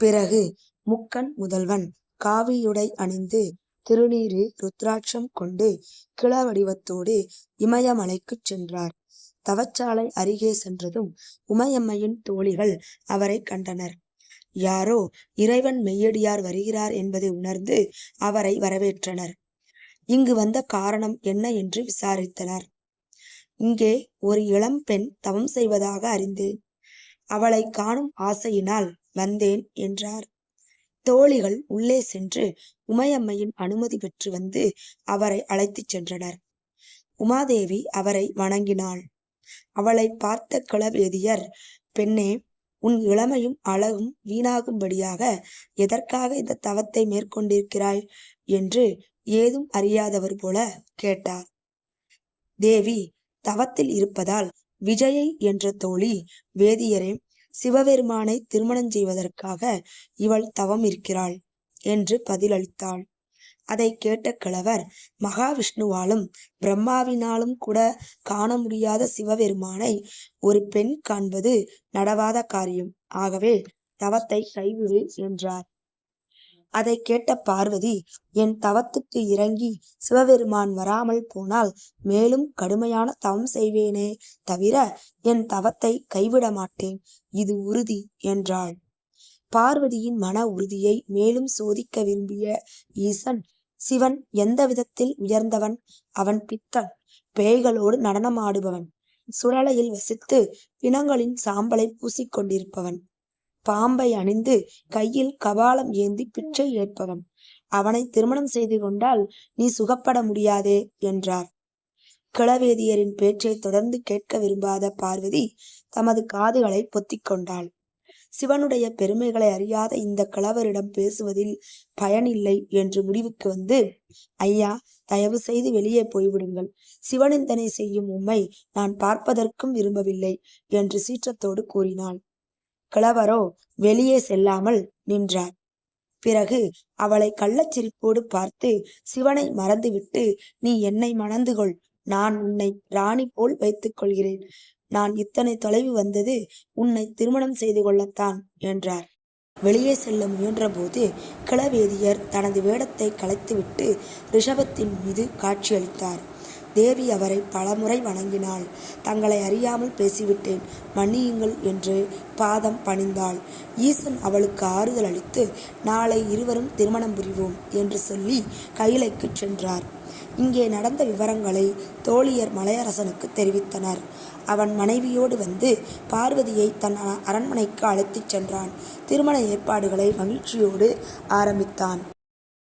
பிறகு முக்கன் முதல்வன் காவியுடை அணிந்து திருநீரு ருத்ராட்சம் கொண்டு கிழவடிவத்தோடு இமயமலைக்குச் சென்றார். தவச்சாலை அருகே சென்றதும் உமையம்மையின் தோழிகள் அவரை கண்டனர். யாரோ இறைவன் மெய்யடியார் வருகிறார் என்பதை உணர்ந்து அவரை வரவேற்றனர். இங்கு வந்த காரணம் என்ன என்று விசாரித்தனர். இங்கே ஒரு இளம்பெண் தவம் செய்வதாக அறிந்தேன். அவளைக் காணும் ஆசையினால் வந்தேன் என்றார். தோழிகள் உள்ளே சென்று உமையம்மையின் அனுமதி பெற்று வந்து அவரை அழைத்துச் சென்றனர். உமாதேவி அவரை வணங்கினாள். அவளை பார்த்த கிளவேதியர் பெண்ணே உன் இளமையும் அழகும் வீணாகும்படியாக எதற்காக இந்த தவத்தை மேற்கொண்டிருக்கிறாய்? என்று ஏதும் அறியாதவர் போல கேட்டார். தேவி தவத்தில் இருப்பதால் விஜயை என்ற தோழி வேதியரே சிவபெருமானை திருமணம் செய்வதற்காக இவள் தவம் இருக்கிறாள் என்று பதிலளித்தாள். அதை கேட்ட கிழவர் மகாவிஷ்ணுவாலும் பிரம்மாவினாலும் கூட காண முடியாத சிவபெருமானை ஒரு பெண் காண்பது நடவாத காரியம். ஆகவே தவத்தை கைவிடு என்றார். அதைக் கேட்ட பார்வதி என் தவத்துக்கு இறங்கி சிவபெருமான் வராமல் போனால் மேலும் கடுமையான தவம் செய்வேனே தவிர என் தவத்தை கைவிட மாட்டேன் இது உறுதி என்றாள். பார்வதியின் மன உறுதியை மேலும் சோதிக்க விரும்பிய ஈசன் சிவன் எந்த விதத்தில் உயர்ந்தவன்? அவன் பித்தன். பேய்களோடு நடனமாடுபவன். சுழலையில் வசித்து பிணங்களின் சாம்பலை பூசிக்கொண்டிருப்பவன் பாம்பை அணிந்து கையில் கபாலம் ஏந்தி பிச்சை ஏற்பவன். அவனைத் திருமணம் செய்து கொண்டால் நீ சுகப்பட முடியாதே என்றார். கிளவேதியரின் பேச்சை தொடர்ந்து கேட்க விரும்பாத பார்வதி தமது காதுகளைப் பொத்திக் கொண்டாள். சிவனுடைய பெருமைகளை அறியாத இந்த கிழவரிடம் பேசுவதில் பயனில்லை என்று முடிவுக்கு வந்து ஐயா தயவு செய்து வெளியே போய்விடுங்கள். சிவனிந்தனை செய்யும் உம்மை நான் பார்ப்பதற்கும் விரும்பவில்லை என்று சீற்றத்தோடு கூறினாள். கிழவரோ வெளியே செல்லாமல் நின்றார். பிறகு அவளை கள்ளச்சிரிப்போடு பார்த்து சிவனை மறந்துவிட்டு நீ என்னை மணந்து கொள். நான் உன்னை ராணி போல் வைத்துக் கொள்கிறேன். நான் இத்தனை தொலைவு வந்தது உன்னை திருமணம் செய்து கொள்ளத்தான் என்றார். வெளியே செல்ல முயன்றபோது கிளவேதியர் தனது வேடத்தை கலைத்துவிட்டு ரிஷபத்தின் மீது காட்சியளித்தார். தேவி அவரை பலமுறை வணங்கினாள். தங்களை அறியாமல் பேசிவிட்டேன் மன்னியுங்கள் என்று பாதம் பணிந்தாள். ஈசன் அவளுக்கு ஆறுதல் அளித்து நாளை இருவரும் திருமணம் புரிவோம் என்று சொல்லி கயிலைக்குச் சென்றார். இங்கே நடந்த விவரங்களை தோழியர் மலையரசனுக்கு தெரிவித்தனர். அவன் மனைவியோடு வந்து பார்வதியை தன் அரண்மனைக்கு அழைத்துச் சென்றான். திருமண ஏற்பாடுகளை மகிழ்ச்சியோடு ஆரம்பித்தான்.